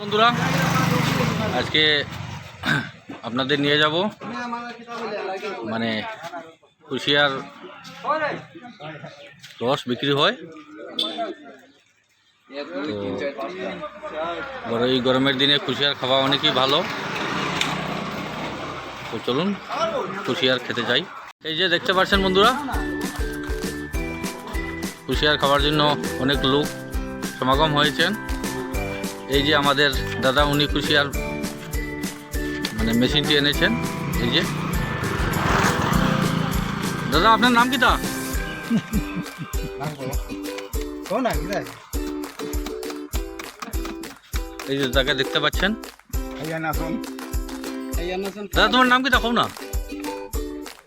বন্ধুরা, আজকে আপনাদের নিয়ে যাব। মানে কুশিয়ার রস বিক্রি হয়। তো এই গরমের দিনে কুশিয়ার খাওয়া অনেকই ভালো। তো চলুন কুশিয়ার খেতে যাই। এই যে দেখতে পাচ্ছেন বন্ধুরা, কুশিয়ার খাওয়ার জন্য অনেক লোক সমাগম হয়েছেন। এই যে আমাদের দাদা উনি কুশিয়ার মানে মেশিনটি এনেছেন। এই যে। দাদা আপনার নাম কি তা? এই যে তাকে দেখতে পাচ্ছেন? দাদা তোমার নাম কি তা? কও না।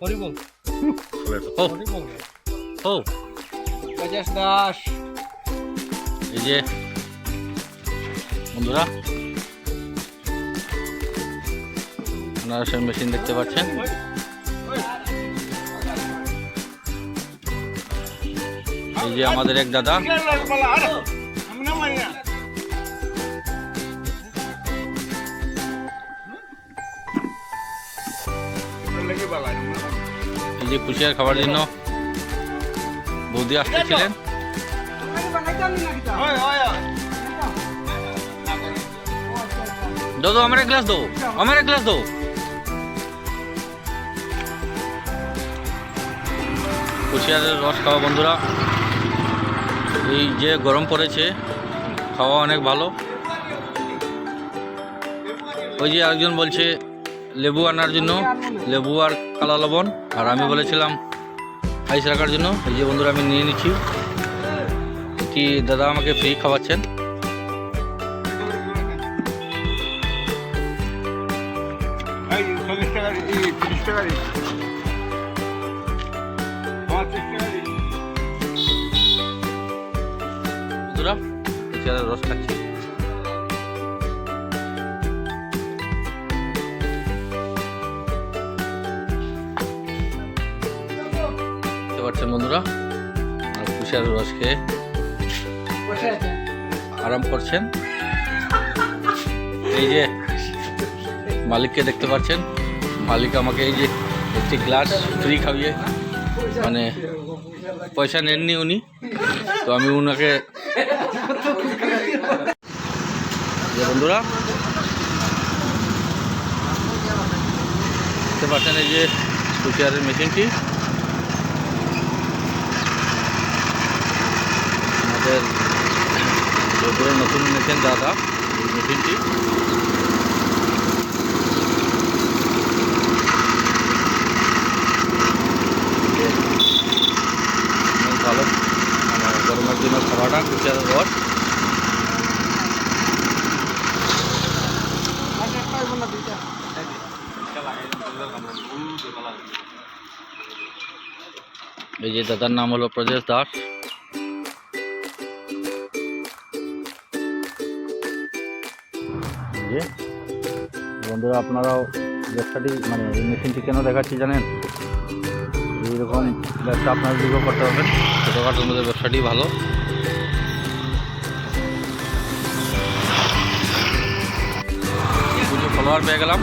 বলে তো, কও, কও। দাস। এই যে। বন্ধুরা। আপনারা সেই মেশিন দেখতে পাচ্ছেন। এই যে আমাদের এক দাদা। এই যে কুশিয়ার খাবার জন্য বৌদি আসতেছিলেন। দো দো আমার এক গ্লাস দো, আমার এক গ্লাস দো। কুশিয়ারের রস খাওয়া বন্ধুরা, এই যে গরম পড়েছে, খাওয়া অনেক ভালো। ওই যে একজন বলছে, লেবু আনার জন্য, লেবু আর কালা লবণ, আর আমি বলেছিলাম, আইস রাখার জন্য। এই যে বন্ধুরা, আমি নিয়ে নিচ্ছি। কি দাদা আমাকে ফ্রি খাওয়াচ্ছেন? বন্ধুরা কুশিয়ারের রস খাচ্ছি। দেখতে বন্ধুরা? আর কুশিয়ারের রস খেয়ে আরাম করছেন? এই যে মালিককে দেখতে পাচ্ছেন। মালিক আমাকে এই যে একটি গ্লাস ফ্রি খাইয়ে মানে পয়সা নেননি উনি। তো আমি উনাকে বন্ধুরা, দেখতে পাচ্ছেন এই যে কুচিয়ারের মেশিনটি। আমাদের নতুন মেশিন দাদা মেশিনটি যে অনেক ভালো মানে গরমের জন্য খাওয়াটা কুচিয়ারের রস এই যে দাদার নাম হলো প্রজেশ দাস। যে বন্ধুরা আপনারাও ব্যবসাটি মানে এই মেশিনটি কেন দেখাচ্ছি জানেন? এইরকম ব্যবসা আপনারা দিকেও করতে পারবেন ছোটোখাটোর মধ্যে ব্যবসাটি ভালো। কিছু ফলোয়ার পেয়ে গেলাম।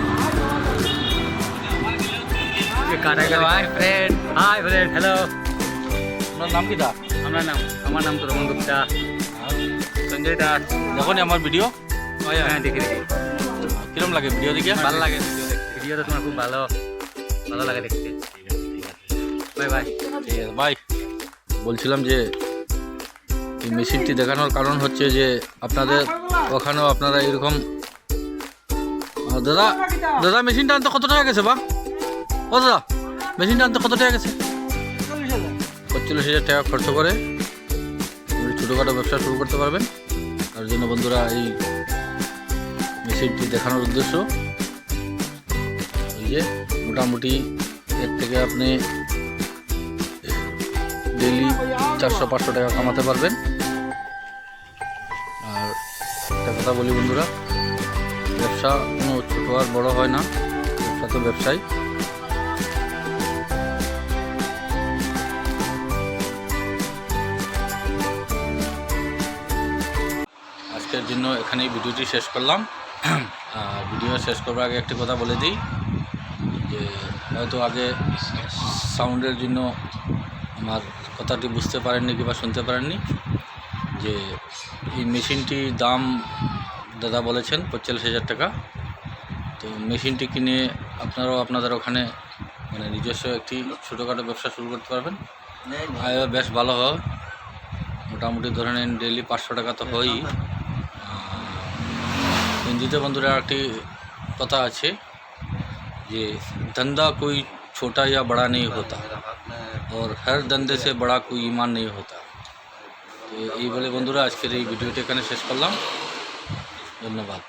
Hi friend hi friend hello আপনার নাম কি দা? আমার নাম আমার নাম তো রমন গুপ্তা। সঞ্জয় দাস। যখনই আমার ভিডিও হ্যাঁ দেখি দেখি। কিরম লাগে ভিডিও দেখে? ভালো লাগে ভিডিও দেখতে। ভিডিওটা তোমার খুব ভালো। ভালো লাগে দেখতে। Bye bye. ঠিক আছে বাই। বলছিলাম যে এই মেশিনটি দেখানোর কারণ হচ্ছে যে আপনাদের ওখানেও আপনারা এরকম দাদা দাদা মেশিনটা আনতে কত টাকা গেছে বা? ও দাদা মেশিনটা আনতে কত টাকা গেছে? পঁয়তাল্লিশ হাজার টাকা খরচ করে ছোটোখাটো ব্যবসা শুরু করতে পারবেন তার জন্য বন্ধুরা এই মেশিনটি দেখানোর উদ্দেশ্য, এই যে মোটামুটি এর থেকে আপনি ডেলি চারশো পাঁচশো টাকা কামাতে পারবেন। আর একটা কথা বলি বন্ধুরা, ব্যবসা কোনো ছোটো আর বড় হয় না, ব্যবসা তো ব্যবসায় আজকের জন্য এখানেই ভিডিওটি শেষ করলাম। আর ভিডিও শেষ করার আগে একটি কথা বলে দিই যে হয়তো আগে সাউন্ডের জন্য আমার কথাটি বুঝতে পারেননি কিংবা শুনতে পারেননি যে এই মেশিনটির দাম দাদা বলেছেন পঁয়তাল্লিশ হাজার টাকা। তো মেশিনটি কিনে আপনারাও আপনাদের ওখানে মানে নিজস্ব একটি ছোটোখাটো ব্যবসা শুরু করতে পারবেন। আয়ও বেশ ভালো হয়। মোটামুটি ধরে নিন ডেলি পাঁচশো টাকা তো হয়ই। আহ, হিন্দিতে বন্ধুরা একটি কথা আছে যে धंधा कोई छोटा या बड़ा नहीं होता और हर धंधे से बड़ा कोई ईमान नहीं होता তো এই বলে বন্ধুরা আজকের এই ভিডিওটি এখানে শেষ করলাম ধন্যবাদ